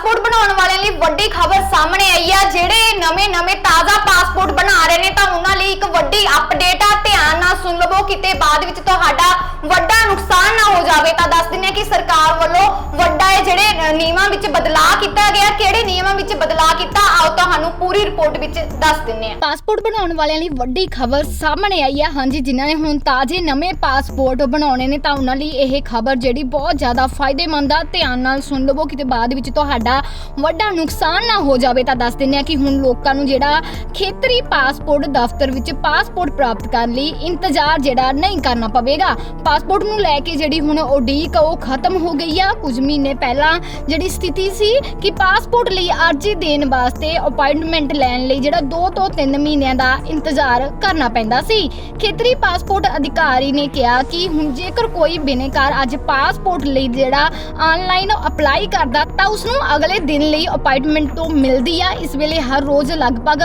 Passport ਬਣਾਉਣ ਵਾਲਿਆਂ ਲਈ ਵੱਡੀ ਖਬਰ ਸਾਹਮਣੇ ਆਈ ਆ। ਜਿਹੜੇ ਨਵੇਂ-ਨਵੇਂ ਤਾਜ਼ਾ ਪਾਸਪੋਰਟ ਬਣਾ ਰਹੇ ਨੇ ਤਾਂ ਉਹਨਾਂ ਲਈ ਇੱਕ ਵੱਡੀ ਅਪਡੇਟ ਆ। ਧਿਆਨ ਨਾਲ ਸੁਣ ਲਵੋ ਕਿਤੇ ਬਾਅਦ ਵਿੱਚ ਤੁਹਾਡਾ ਵੱਡਾ ਨੁਕਸਾਨ ਨਾ ਹੋ ਜਾਵੇ ਤਾਂ ਦੱਸ ਦਿੰਦੇ ਕਿ ਸਰਕਾਰ ਵੱਲੋਂ ਵੱਡਾ ਇਹ ਜਿਹੜੇ ਨਿਯਮਾਂ ਵਿੱਚ ਬਦਲਾਅ ਕੀਤਾ ਗਿਆ। ਕਿਹੜੇ ਨਿਯਮਾਂ ਵਿੱਚ ਬਦਲਾਅ ਕੀਤਾ? ਆਓ ਤੁਹਾਨੂੰ ਪੂਰੀ ਰਿਪੋਰਟ ਵਿੱਚ ਦੱਸ ਦਿੰਦੇ ਹਾਂ। ਪਾਸਪੋਰਟ ਬਣਾਉਣ ਵਾਲਿਆਂ ਲਈ ਵੱਡੀ ਖਬਰ ਸਾਹਮਣੇ ਆਈ ਹੈ ਹਾਂਜੀ, ਜਿਨ੍ਹਾਂ ਨੇ ਹੁਣ ਤਾਜ਼ੇ ਨਵੇਂ ਪਾਸਪੋਰਟ ਬਣਾਉਣੇ ਨੇ ਤਾਂ ਉਹਨਾਂ ਲਈ ਇਹ ਖਬਰ ਜਿਹੜੀ ਬਹੁਤ ਜ਼ਿਆਦਾ ਫਾਇਦੇਮੰਦ ਆ। ਧਿਆਨ ਨਾਲ ਸੁਣ ਲਵੋ ਕਿਤੇ ਬਾਅਦ ਵਿੱਚ ਤੁਹਾਡਾ ਵੱਡਾ ਨੁਕਸਾਨ ਨਾ ਹੋ ਜਾਵੇ ਤਾਂ ਦੱਸ ਦਿੰਦੇ ਆ ਕਿ ਹੁਣ ਲੋਕਾਂ ਨੂੰ ਜਿਹੜਾ ਖੇਤਰੀ ਪਾਸਪੋਰਟ ਦਫ਼ਤਰ ਵਿੱਚ ਪਾਸਪੋਰਟ ਪ੍ਰਾਪਤ ਕਰਨ ਲਈ ਇੰਤਜ਼ਾਰ ਜਿਹੜਾ ਨਹੀਂ ਕਰਨਾ ਪਵੇਗਾ। ਪਾਸਪੋਰਟ ਨੂੰ ਲੈ ਕੇ ਜਿਹੜੀ ਹੁਣ ਉਡੀਕ ਉਹ ਖਤਮ ਹੋ ਗਈ ਆ। ਕੁਝ ਮਹੀਨੇ ਪਹਿਲਾਂ ਜਿਹੜੀ ਸਥਿਤੀ ਸੀ ਕਿ ਪਾਸਪੋਰਟ ਲਈ ਅਰਜ਼ੀ ਦੇਣ ਵਾਸਤੇ ਅਪਾਇੰਟਮੈਂਟ ਲੈਣ ਲਈ ਜਿਹੜਾ 2 ਤੋਂ 3 ਮਹੀਨਿਆਂ ਦਾ ਇੰਤਜ਼ਾਰ ਕਰਨਾ ਪੈਂਦਾ ਸੀ। ਖੇਤਰੀ ਪਾਸਪੋਰਟ ਅਧਿਕਾਰੀ ਨੇ ਕਿਹਾ ਕਿ ਹੁਣ ਜੇਕਰ ਕੋਈ ਬਿਨੇਕਾਰ ਅੱਜ ਪਾਸਪੋਰਟ ਲਈ ਜਿਹੜਾ ਆਨਲਾਈਨ ਅਪਲਾਈ ਕਰਦਾ ਤਾਂ ਉਸ ਨੂੰ ਅਗਲੇ ਦਿਨ ਲਈ ਅਪਾਇੰਟਮੈਂਟ ਤੋਂ ਮਿਲਦੀ ਆ। ਇਸ ਵੇਲੇ ਹਰ ਰੋਜ਼ ਲਗਭਗ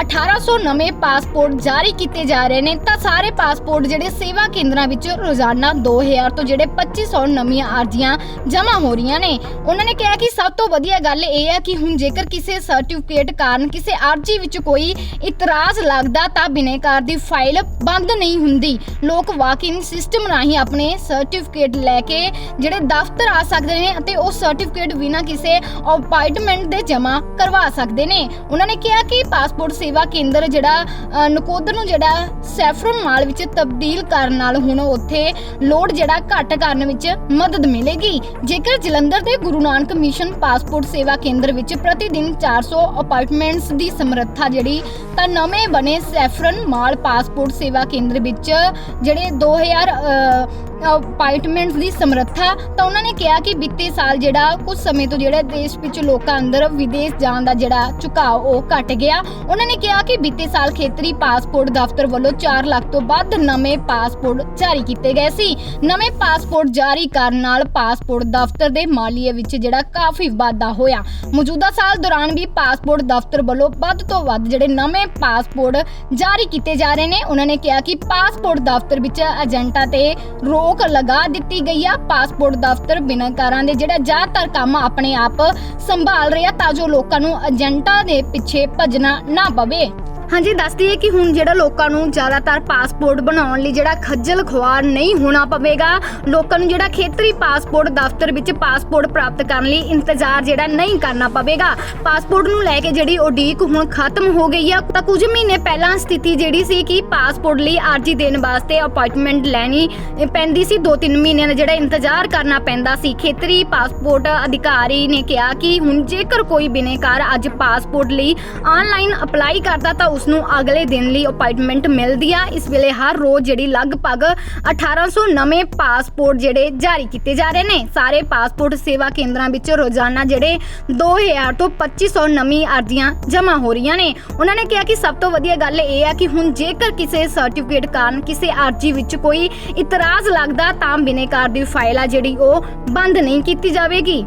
1800 ਨਵੇਂ ਪਾਸਪੋਰਟ ਜਾਰੀ ਕੀਤੇ ਜਾ ਰਹੇ ਨੇ ਤਾਂ ਸਾਰੇ ਪਾਸਪੋਰਟ ਜਿਹੜੇ ਸੇਵਾ ਕੇਂਦਰਾਂ ਵਿੱਚ ਰੋਜ਼ਾਨਾ 2000 ਤੋਂ ਜਿਹੜੇ 2500 ਨਵੀਆਂ ਅਰਜ਼ੀਆਂ ਜਮ੍ਹਾਂ ਹੋ ਰਹੀਆਂ ਨੇ। ਉਹਨਾਂ ਨੇ ਕਿਹਾ ਕਿ ਸਭ ਤੋਂ ਵਧੀਆ ਗੱਲ ਇਹ ਹੈ ਕਿ ਹੁਣ ਜੇਕਰ ਕਿਸੇ ਸਰਟੀਫਿਕੇਟ ਕਾਰਨ ਕਿਸੇ ਅਰਜ਼ੀ ਵਿੱਚ ਕੋਈ ਇਤਰਾਜ਼ ਲੱਗਦਾ ਤਾਂ ਬਿਨੇਕਾਰ ਦੀ ਫਾਈਲ ਬੰਦ ਨਹੀਂ ਹੁੰਦੀ। ਲੋਕ ਵਾਕ-ਇਨ ਸਿਸਟਮ ਰਾਹੀਂ ਆਪਣੇ ਸਰਟੀਫਿਕੇਟ ਲੈ ਕੇ ਜਿਹੜੇ ਦਫ਼ਤਰ ਆ ਸਕਦੇ ਨੇ ਅਤੇ ਉਹ ਸਰਟੀਫਿਕੇਟ ਬਿਨਾਂ ਕਿਸੇ ਅਪਾਇੰਟਮੈਂਟ ਦੇ ਜਮ੍ਹਾਂ ਕਰਵਾ ਸਕਦੇ ਨੇ। ਉਹਨਾਂ ਨੇ ਕਿਹਾ ਕਿ ਪਾਸਪੋਰਟ ਸੇਵਾ ਕੇਂਦਰ ਜਿਹੜਾ ਨਕੋਦਰ ਨੂੰ ਜਿਹੜਾ ਸੈਫਰਨ ਮਾਲ ਵਿੱਚ ਤਬਦੀਲ ਕਰਨ ਨਾਲ ਹੁਣ ਉੱਥੇ ਲੋਡ ਜਿਹੜਾ ਘੱਟ ਕਰਨ ਵਿੱਚ ਮਦਦ ਮਿਲੇਗੀ। ਜੇਕਰ ਜਲੰਧਰ ਦੇ ਗੁਰੂ ਨਾਨਕ ਮਿਸ਼ਨ ਪਾਸਪੋਰਟ ਸੇਵਾ ਕੇਂਦਰ ਵਿੱਚ ਪ੍ਰਤੀ ਦਿਨ 400 ਅਪਾਰਟਮੈਂਟਸ ਦੀ ਸਮਰੱਥਾ ਜਿਹੜੀ, ਤਾਂ ਨਵੇਂ ਬਣੇ ਸੈਫਰਨ ਮਾਲ ਪਾਸਪੋਰਟ ਸੇਵਾ ਕੇਂਦਰ ਵਿੱਚ ਜਿਹੜੇ 2000 ਅਪਾਰਟਮੈਂਟਸ ਦੀ ਸਮਰੱਥਾ, ਤਾਂ ਉਹਨਾਂ ਨੇ ਕਿਹਾ ਕਿ ਬੀਤੇ ਸਾਲ ਜਿਹੜਾ ਕੁਝ ਸਮੇਂ ਤੋਂ ਜਿਹੜਾ ਦੇਸ਼ ਵਿੱਚ ਲੋਕਾਂ ਅੰਦਰ ਵਿਦੇਸ਼ ਜਾਣ ਦਾ ਜਿਹੜਾ ਝੁਕਾਅ ਉਹ ਘਟ ਗਿਆ। ਉਹਨਾਂ ਨੇ ਕਿਹਾ ਕਿ ਬੀਤੇ ਸਾਲ ਖੇਤਰੀ ਪਾਸਪੋਰਟ ਦਫ਼ਤਰ ਵੱਲੋਂ 4 ਲੱਖ ਤੋਂ ਵੱਧ ਨਵੇਂ ਪਾਸਪੋਰਟ ਜਾਰੀ ਕੀਤੇ ਗਏ ਸੀ। ਨਵੇਂ ਪਾਸਪੋਰਟ ਜਾਰੀ ਕਰਨ ਨਾਲ ਪਾਸਪੋਰਟ ਦਫ਼ਤਰ ਦੇ ਮਾਲੀਏ ਵਿੱਚ ਜਿਹੜਾ ਕਾਫੀ ਵਾਧਾ ਹੋਇਆ। ਮੌਜੂਦਾ ਸਾਲ ਦੌਰਾਨ ਵੀ ਪਾਸਪੋਰਟ ਦਫ਼ਤਰ ਵੱਲੋਂ ਵੱਧ ਤੋਂ ਵੱਧ ਜਿਹੜੇ ਨਵੇਂ ਪਾਸਪੋਰਟ ਜਾਰੀ ਕੀਤੇ ਜਾ ਰਹੇ ਨੇ। ਉਹਨਾਂ ਨੇ ਕਿਹਾ ਕਿ ਪਾਸਪੋਰਟ ਦਫ਼ਤਰ ਵਿੱਚ ਏਜੰਟਾਂ ਤੇ ਰੋ ਰੋਕ ਲਗਾ ਦਿੱਤੀ ਗਈ ਆ ਪਾਸਪੋਰਟ ਦਫ਼ਤਰ ਬਿਨਕਾਰਾਂ ਦੇ, ਜਿਹੜਾ ਜ਼ਿਆਦਾਤਰ ਕੰਮ ਆਪਣੇ ਆਪ ਸੰਭਾਲ ਰਿਹਾ ਤਾਂ ਜੋ ਲੋਕਾਂ ਨੂੰ ਏਜੰਟਾਂ ਦੇ ਪਿੱਛੇ ਭੱਜਣਾ ਨਾ ਪਵੇ। ਹਾਂਜੀ, ਦੱਸਦੀ ਹੈ ਕਿ ਹੁਣ ਜਿਹੜਾ ਲੋਕਾਂ ਨੂੰ ਜ਼ਿਆਦਾਤਰ ਪਾਸਪੋਰਟ ਬਣਾਉਣ ਲਈ ਜਿਹੜਾ ਖੱਜਲ ਖੁਆਰ ਨਹੀਂ ਹੋਣਾ ਪਵੇਗਾ, ਲੋਕਾਂ ਨੂੰ ਜਿਹੜਾ ਖੇਤਰੀ ਪਾਸਪੋਰਟ ਦਫ਼ਤਰ ਵਿੱਚ ਪਾਸਪੋਰਟ ਪ੍ਰਾਪਤ ਕਰਨ ਲਈ ਇੰਤਜ਼ਾਰ ਜਿਹੜਾ ਨਹੀਂ ਕਰਨਾ ਪਵੇਗਾ। ਪਾਸਪੋਰਟ ਨੂੰ ਲੈ ਕੇ ਜਿਹੜੀ ਉਡੀਕ ਹੁਣ ਖਤਮ ਹੋ ਗਈ ਆ, ਤਾਂ ਕੁਝ ਮਹੀਨੇ ਪਹਿਲਾਂ ਸਥਿਤੀ ਜਿਹੜੀ ਸੀ ਕਿ ਪਾਸਪੋਰਟ ਲਈ ਅਰਜ਼ੀ ਦੇਣ ਵਾਸਤੇ ਅਪਾਇੰਟਮੈਂਟ ਲੈਣੀ ਪੈਂਦੀ ਸੀ। 2-3 ਮਹੀਨਿਆਂ ਦਾ ਜਿਹੜਾ ਇੰਤਜ਼ਾਰ ਕਰਨਾ ਪੈਂਦਾ ਸੀ। ਖੇਤਰੀ ਪਾਸਪੋਰਟ ਅਧਿਕਾਰੀ ਨੇ ਕਿਹਾ ਕਿ ਹੁਣ ਜੇਕਰ ਕੋਈ ਬਿਨੇਕਾਰ ਅੱਜ ਪਾਸਪੋਰਟ ਲਈ ਆਨਲਾਈਨ ਅਪਲਾਈ ਕਰਦਾ, ਤਾਂ ਉਸ ਨੂੰ ਅਗਲੇ ਦਿਨ ਲਈ ਅਪਾਇੰਟਮੈਂਟ ਮਿਲਦੀ ਆ। ਇਸ ਵੇਲੇ ਹਰ ਰੋਜ਼ ਜਿਹੜੀ ਲਗਭਗ 1800 ਨਵੇਂ ਪਾਸਪੋਰਟ ਜਿਹੜੇ ਜਾਰੀ ਕੀਤੇ ਜਾ ਰਹੇ ਨੇ। ਸਾਰੇ ਪਾਸਪੋਰਟ ਸੇਵਾ ਕੇਂਦਰਾਂ ਵਿੱਚ ਰੋਜ਼ਾਨਾ ਜਿਹੜੇ 2000 ਤੋਂ 2500 ਨਵੀਂ ਅਰਜ਼ੀਆਂ ਜਮ੍ਹਾਂ ਹੋ ਰਹੀਆਂ ਨੇ। ਉਹਨਾਂ ਨੇ ਕਿਹਾ ਕਿ ਸਭ ਤੋਂ ਵਧੀਆ ਗੱਲ ਇਹ ਆ ਕਿ ਹੁਣ ਜੇਕਰ ਕਿਸੇ ਸਰਟੀਫਿਕੇਟ ਕਾਰਨ ਕਿਸੇ ਅਰਜ਼ੀ ਵਿੱਚ ਕੋਈ ਇਤਰਾਜ਼ ਲੱਗਦਾ ਤਾਂ ਬਿਨੇਕਾਰ ਦੀ ਫਾਈਲ ਆ ਜਿਹੜੀ ਉਹ ਬੰਦ ਨਹੀਂ ਕੀਤੀ ਜਾਵੇਗੀ।